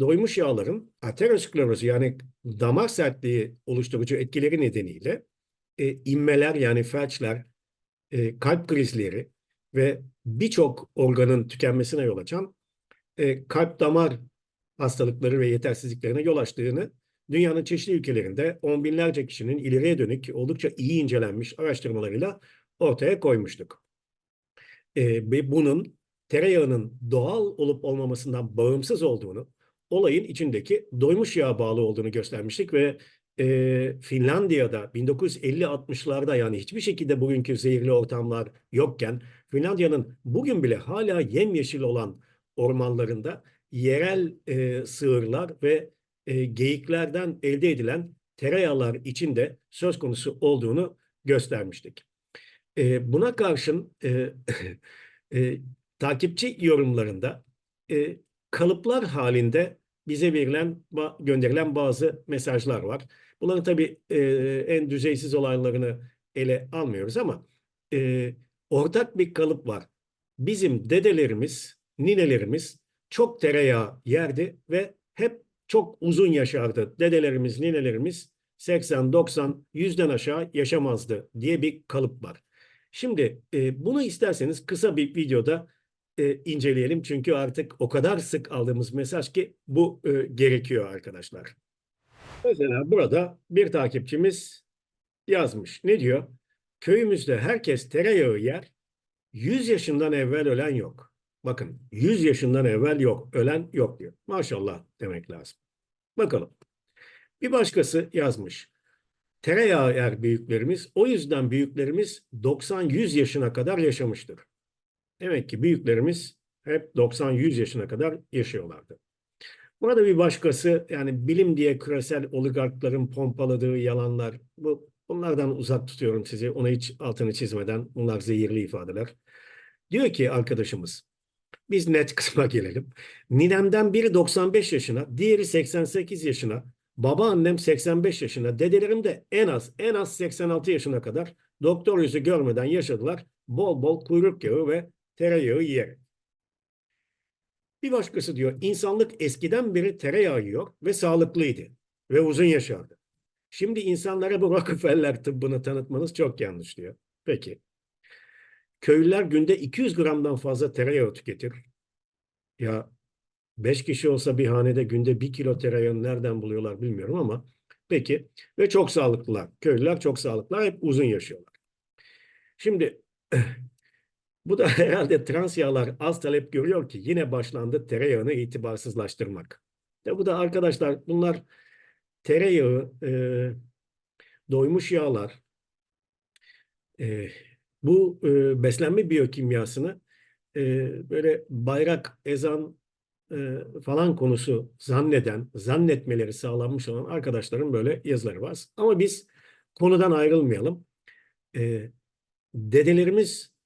doymuş yağların ateroskleroz yani damar sertliği oluşturucu etkileri nedeniyle e, inmeler yani felçler, e, kalp krizleri ve birçok organın tükenmesine yol açan e, kalp damar hastalıkları ve yetersizliklerine yol açtığını dünyanın çeşitli ülkelerinde on binlerce kişinin ileriye dönük oldukça iyi incelenmiş araştırmalarıyla ortaya koymuştuk. E, ve bunun tereyağının doğal olup olmamasından bağımsız olduğunu, olayın içindeki doymuş yağa bağlı olduğunu göstermiştik ve e, Finlandiya'da 1950-60'larda yani hiçbir şekilde bugünkü zehirli ortamlar yokken Finlandiya'nın bugün bile hala yemyeşil olan ormanlarında yerel e, sığırlar ve e, geyiklerden elde edilen tereyağlar içinde söz konusu olduğunu göstermiştik. E, buna karşın e, e, takipçi yorumlarında e, kalıplar halinde bize verilen, gönderilen bazı mesajlar var. Bunların tabii e, en düzeysiz olaylarını ele almıyoruz ama e, ortak bir kalıp var. Bizim dedelerimiz, ninelerimiz çok tereyağı yerdi ve hep çok uzun yaşardı. Dedelerimiz, ninelerimiz 80, 90, 100'den aşağı yaşamazdı diye bir kalıp var. Şimdi e, bunu isterseniz kısa bir videoda e, inceleyelim. Çünkü artık o kadar sık aldığımız mesaj ki bu e, gerekiyor arkadaşlar. Mesela burada bir takipçimiz yazmış. Ne diyor? Köyümüzde herkes tereyağı yer. 100 yaşından evvel ölen yok. Bakın 100 yaşından evvel yok. Ölen yok diyor. Maşallah demek lazım. Bakalım. Bir başkası yazmış. Tereyağı yer büyüklerimiz. O yüzden büyüklerimiz 90-100 yaşına kadar yaşamıştır. Demek ki büyüklerimiz hep 90-100 yaşına kadar yaşıyorlardı. Burada bir başkası yani bilim diye küresel oligarkların pompaladığı yalanlar bu bunlardan uzak tutuyorum sizi. Ona hiç altını çizmeden bunlar zehirli ifadeler. Diyor ki arkadaşımız biz net kısma gelelim. Ninemden biri 95 yaşına, diğeri 88 yaşına, babaannem 85 yaşına, dedelerim de en az en az 86 yaşına kadar doktor yüzü görmeden yaşadılar. Bol bol kuyruk yağı ve tereyağı yiyerek. Bir başkası diyor insanlık eskiden beri tereyağı yiyor ve sağlıklıydı ve uzun yaşardı. Şimdi insanlara bu Rockefeller tıbbını tanıtmanız çok yanlış diyor. Peki. Köylüler günde 200 gramdan fazla tereyağı tüketir. Ya 5 kişi olsa bir hanede günde 1 kilo tereyağı nereden buluyorlar bilmiyorum ama peki. Ve çok sağlıklılar. Köylüler çok sağlıklılar. Hep uzun yaşıyorlar. Şimdi bu da herhalde trans yağlar az talep görüyor ki yine başlandı tereyağını itibarsızlaştırmak. Ya bu da arkadaşlar bunlar tereyağı, e, doymuş yağlar, e, bu e, beslenme biyokimyasını e, böyle bayrak, ezan e, falan konusu zanneden, zannetmeleri sağlanmış olan arkadaşların böyle yazıları var. Ama biz konudan ayrılmayalım. E, dedelerimiz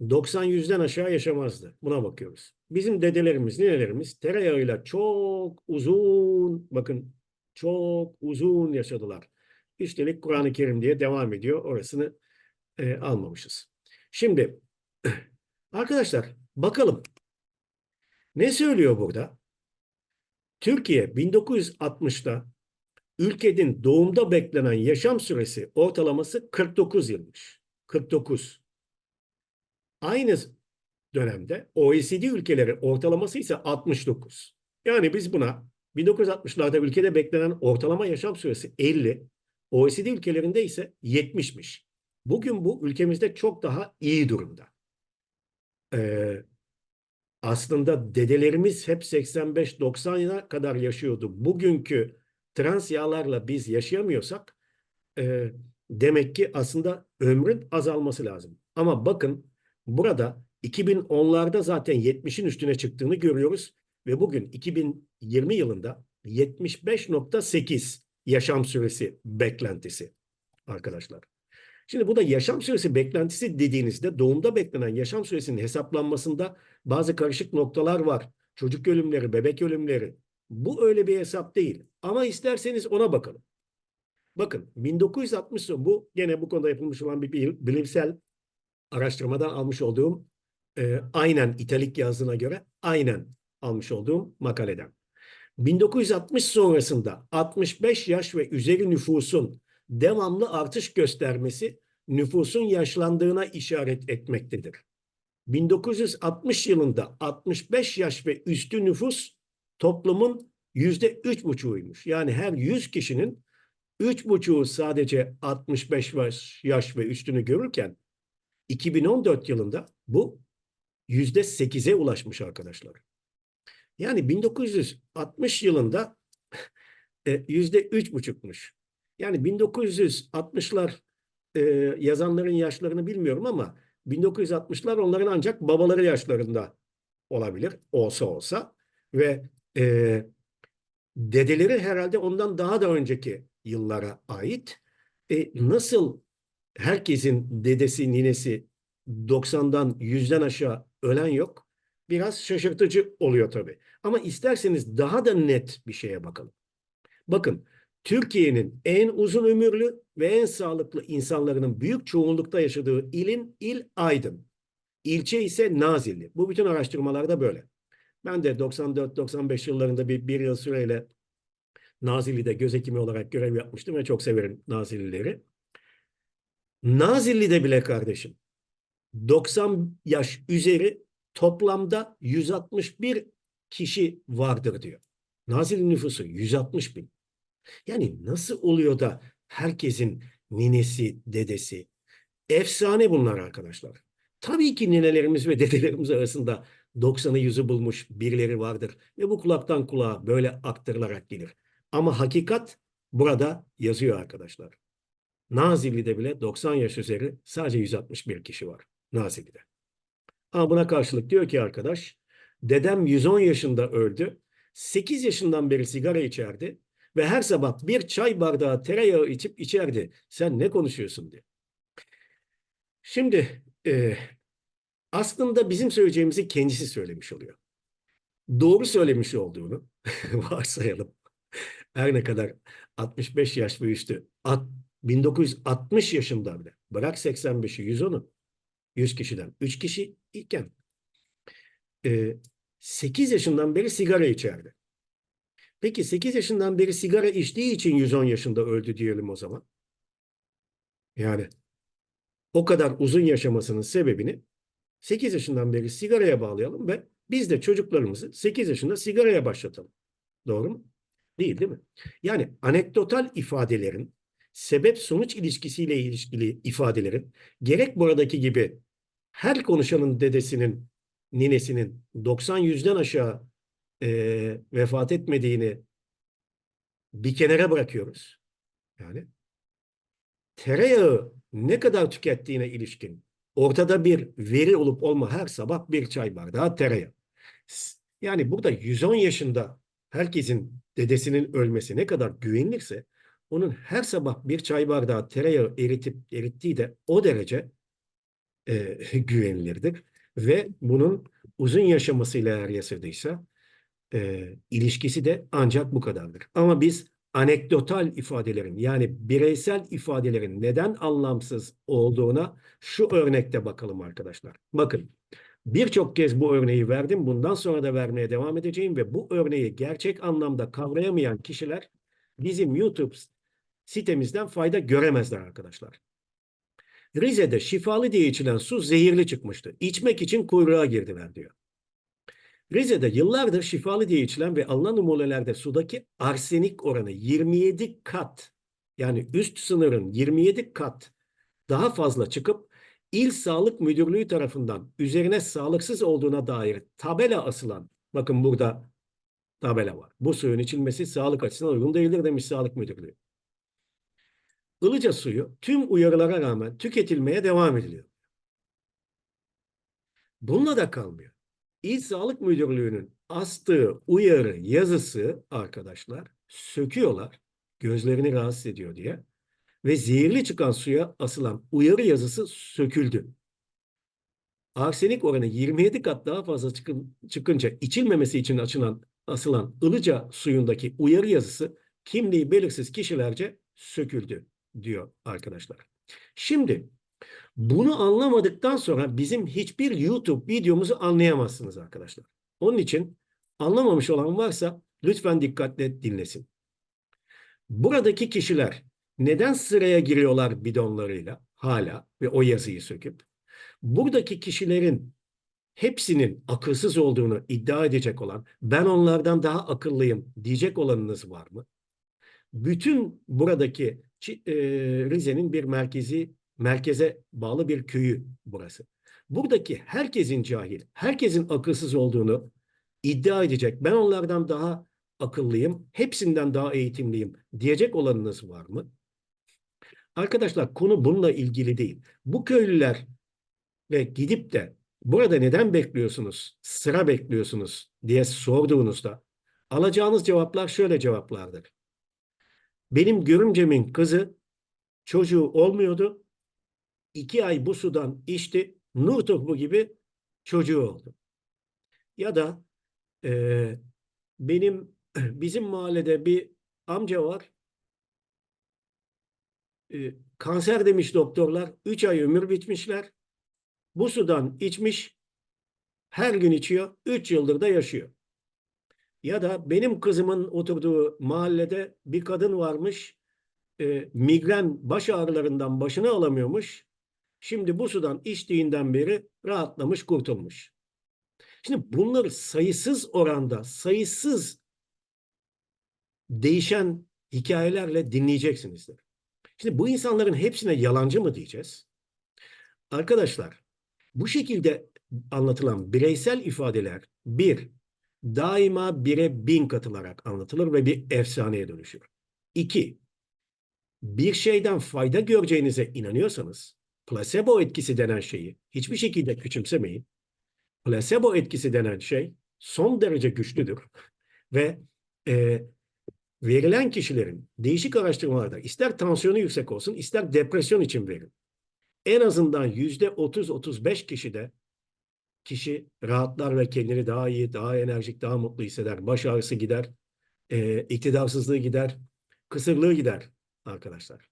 90-100'den aşağı yaşamazdı. Buna bakıyoruz. Bizim dedelerimiz, ninelerimiz tereyağıyla çok uzun, bakın çok uzun yaşadılar. Üstelik Kur'an-ı Kerim diye devam ediyor. Orasını e, almamışız. Şimdi arkadaşlar bakalım. Ne söylüyor burada? Türkiye 1960'da ülkenin doğumda beklenen yaşam süresi ortalaması 49 yılmış. 49. Aynı dönemde OECD ülkeleri ortalaması ise 69. Yani biz buna 1960'larda ülkede beklenen ortalama yaşam süresi 50, OECD ülkelerinde ise 70'miş. Bugün bu ülkemizde çok daha iyi durumda. Ee, aslında dedelerimiz hep 85-90'a kadar yaşıyordu. Bugünkü trans yağlarla biz yaşayamıyorsak e, demek ki aslında ömrün azalması lazım. Ama bakın burada 2010'larda zaten 70'in üstüne çıktığını görüyoruz ve bugün 2020 yılında 75.8 yaşam süresi beklentisi arkadaşlar. Şimdi bu da yaşam süresi beklentisi dediğinizde doğumda beklenen yaşam süresinin hesaplanmasında bazı karışık noktalar var. Çocuk ölümleri, bebek ölümleri. Bu öyle bir hesap değil. Ama isterseniz ona bakalım. Bakın 1960 bu gene bu konuda yapılmış olan bir bilimsel araştırmadan almış olduğum e, aynen italik yazdığına göre aynen almış olduğum makaleden. 1960 sonrasında 65 yaş ve üzeri nüfusun devamlı artış göstermesi nüfusun yaşlandığına işaret etmektedir. 1960 yılında 65 yaş ve üstü nüfus toplumun yüzde üç buçuğuymuş. Yani her 100 kişinin üç buçuğu sadece 65 yaş, ve üstünü görürken 2014 yılında bu yüzde sekize ulaşmış arkadaşlar. Yani 1960 yılında e, yüzde üç buçukmuş. Yani 1960'lar e, yazanların yaşlarını bilmiyorum ama 1960'lar onların ancak babaları yaşlarında olabilir. Olsa olsa. Ve e, dedeleri herhalde ondan daha da önceki yıllara ait. E, nasıl herkesin dedesi, ninesi 90'dan 100'den aşağı ölen yok? Biraz şaşırtıcı oluyor tabii. Ama isterseniz daha da net bir şeye bakalım. Bakın Türkiye'nin en uzun ömürlü ve en sağlıklı insanların büyük çoğunlukta yaşadığı ilin il Aydın. İlçe ise Nazilli. Bu bütün araştırmalarda böyle. Ben de 94-95 yıllarında bir, bir yıl süreyle Nazilli'de göz hekimi olarak görev yapmıştım ve çok severim Nazillileri. Nazilli'de bile kardeşim 90 yaş üzeri toplamda 161 kişi vardır diyor. Nazilli nüfusu 160 bin. Yani nasıl oluyor da herkesin ninesi, dedesi? Efsane bunlar arkadaşlar. Tabii ki ninelerimiz ve dedelerimiz arasında 90'ı yüzü bulmuş birileri vardır. Ve bu kulaktan kulağa böyle aktarılarak gelir. Ama hakikat burada yazıyor arkadaşlar. Nazilli'de bile 90 yaş üzeri sadece 161 kişi var. Nazilli'de. Ama buna karşılık diyor ki arkadaş, dedem 110 yaşında öldü. 8 yaşından beri sigara içerdi ve her sabah bir çay bardağı tereyağı içip içerdi. Sen ne konuşuyorsun diye. Şimdi e, aslında bizim söyleyeceğimizi kendisi söylemiş oluyor. Doğru söylemiş olduğunu varsayalım. Her ne kadar 65 yaş ve üstü 1960 yaşında bile bırak 85'i 110'u 100 kişiden 3 kişi iken e, 8 yaşından beri sigara içerdi. Peki 8 yaşından beri sigara içtiği için 110 yaşında öldü diyelim o zaman. Yani o kadar uzun yaşamasının sebebini 8 yaşından beri sigaraya bağlayalım ve biz de çocuklarımızı 8 yaşında sigaraya başlatalım. Doğru mu? Değil değil mi? Yani anekdotal ifadelerin sebep sonuç ilişkisiyle ilişkili ifadelerin gerek buradaki gibi her konuşanın dedesinin, ninesinin 90-100'den aşağı e, vefat etmediğini bir kenara bırakıyoruz. Yani tereyağı ne kadar tükettiğine ilişkin ortada bir veri olup olma her sabah bir çay bardağı tereyağı. Yani burada 110 yaşında herkesin dedesinin ölmesi ne kadar güvenilirse onun her sabah bir çay bardağı tereyağı eritip erittiği de o derece e, güvenilirdir. Ve bunun uzun yaşamasıyla eğer yaşadıysa e, ilişkisi de ancak bu kadardır. Ama biz anekdotal ifadelerin yani bireysel ifadelerin neden anlamsız olduğuna şu örnekte bakalım arkadaşlar. Bakın birçok kez bu örneği verdim. Bundan sonra da vermeye devam edeceğim ve bu örneği gerçek anlamda kavrayamayan kişiler bizim YouTube sitemizden fayda göremezler arkadaşlar. Rize'de şifalı diye içilen su zehirli çıkmıştı. İçmek için kuyruğa girdiler diyor. Rize'de yıllardır şifalı diye içilen ve alınan numunelerde sudaki arsenik oranı 27 kat yani üst sınırın 27 kat daha fazla çıkıp İl Sağlık Müdürlüğü tarafından üzerine sağlıksız olduğuna dair tabela asılan bakın burada tabela var. Bu suyun içilmesi sağlık açısından uygun değildir demiş Sağlık Müdürlüğü. Ilıca suyu tüm uyarılara rağmen tüketilmeye devam ediliyor. Bununla da kalmıyor. İl Sağlık Müdürlüğü'nün astığı uyarı yazısı arkadaşlar söküyorlar. Gözlerini rahatsız ediyor diye. Ve zehirli çıkan suya asılan uyarı yazısı söküldü. Arsenik oranı 27 kat daha fazla çıkın, çıkınca içilmemesi için açılan, asılan ılıca suyundaki uyarı yazısı kimliği belirsiz kişilerce söküldü diyor arkadaşlar. Şimdi bunu anlamadıktan sonra bizim hiçbir YouTube videomuzu anlayamazsınız arkadaşlar. Onun için anlamamış olan varsa lütfen dikkatle dinlesin. Buradaki kişiler neden sıraya giriyorlar bidonlarıyla hala ve o yazıyı söküp? Buradaki kişilerin hepsinin akılsız olduğunu iddia edecek olan, ben onlardan daha akıllıyım diyecek olanınız var mı? Bütün buradaki Rize'nin bir merkezi, merkeze bağlı bir köyü burası. Buradaki herkesin cahil, herkesin akılsız olduğunu iddia edecek, ben onlardan daha akıllıyım, hepsinden daha eğitimliyim diyecek olanınız var mı? Arkadaşlar konu bununla ilgili değil. Bu köylüler ve gidip de burada neden bekliyorsunuz, sıra bekliyorsunuz diye sorduğunuzda alacağınız cevaplar şöyle cevaplardır. Benim görümcemin kızı çocuğu olmuyordu. İki ay bu sudan içti. Nur topu gibi çocuğu oldu. Ya da e, benim bizim mahallede bir amca var. E, kanser demiş doktorlar. Üç ay ömür bitmişler. Bu sudan içmiş. Her gün içiyor. Üç yıldır da yaşıyor. Ya da benim kızımın oturduğu mahallede bir kadın varmış. E, migren baş ağrılarından başını alamıyormuş. Şimdi bu sudan içtiğinden beri rahatlamış, kurtulmuş. Şimdi bunları sayısız oranda, sayısız değişen hikayelerle dinleyeceksinizdir. Şimdi bu insanların hepsine yalancı mı diyeceğiz? Arkadaşlar, bu şekilde anlatılan bireysel ifadeler bir, daima bire bin katılarak anlatılır ve bir efsaneye dönüşür. İki, bir şeyden fayda göreceğinize inanıyorsanız, plasebo etkisi denen şeyi hiçbir şekilde küçümsemeyin. Plasebo etkisi denen şey son derece güçlüdür ve e, verilen kişilerin değişik araştırmalarda ister tansiyonu yüksek olsun ister depresyon için verin. En azından yüzde 30-35 kişide kişi rahatlar ve kendini daha iyi, daha enerjik, daha mutlu hisseder. Baş ağrısı gider, e, iktidarsızlığı gider, kısırlığı gider arkadaşlar.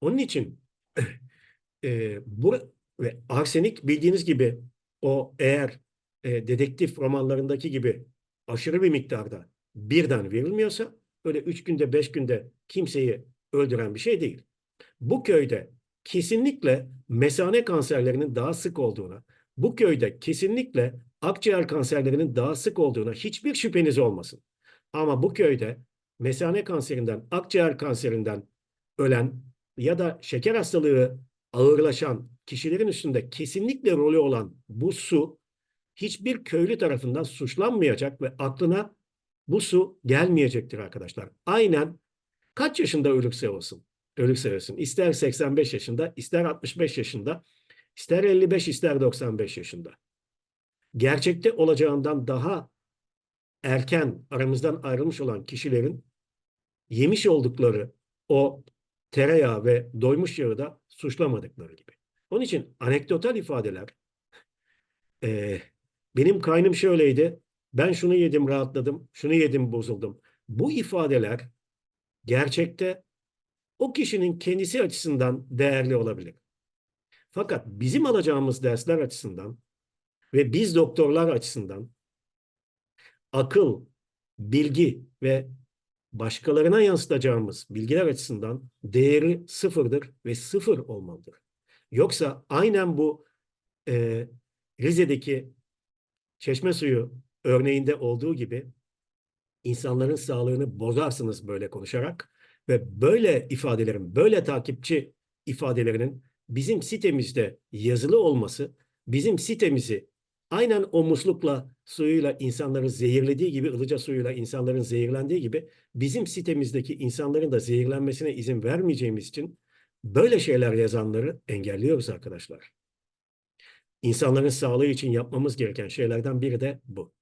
Onun için e, bu ve arsenik bildiğiniz gibi o eğer e, dedektif romanlarındaki gibi aşırı bir miktarda birden verilmiyorsa öyle üç günde beş günde kimseyi öldüren bir şey değil. Bu köyde kesinlikle mesane kanserlerinin daha sık olduğuna, bu köyde kesinlikle akciğer kanserlerinin daha sık olduğuna hiçbir şüpheniz olmasın. Ama bu köyde mesane kanserinden, akciğer kanserinden ölen ya da şeker hastalığı ağırlaşan kişilerin üstünde kesinlikle rolü olan bu su hiçbir köylü tarafından suçlanmayacak ve aklına bu su gelmeyecektir arkadaşlar. Aynen kaç yaşında ölürse olsun. Ölürse olsun. İster 85 yaşında, ister 65 yaşında, ister 55, ister 95 yaşında. Gerçekte olacağından daha erken aramızdan ayrılmış olan kişilerin yemiş oldukları o tereyağı ve doymuş yağı da suçlamadıkları gibi. Onun için anekdotal ifadeler e, benim kaynım şöyleydi, ben şunu yedim rahatladım, şunu yedim bozuldum. Bu ifadeler gerçekte o kişinin kendisi açısından değerli olabilir. Fakat bizim alacağımız dersler açısından ve biz doktorlar açısından akıl, bilgi ve başkalarına yansıtacağımız bilgiler açısından değeri sıfırdır ve sıfır olmalıdır. Yoksa aynen bu e, Rize'deki çeşme suyu örneğinde olduğu gibi insanların sağlığını bozarsınız böyle konuşarak ve böyle ifadelerin, böyle takipçi ifadelerinin bizim sitemizde yazılı olması, bizim sitemizi aynen o muslukla suyuyla insanları zehirlediği gibi, ılıca suyuyla insanların zehirlendiği gibi bizim sitemizdeki insanların da zehirlenmesine izin vermeyeceğimiz için böyle şeyler yazanları engelliyoruz arkadaşlar. İnsanların sağlığı için yapmamız gereken şeylerden biri de bu.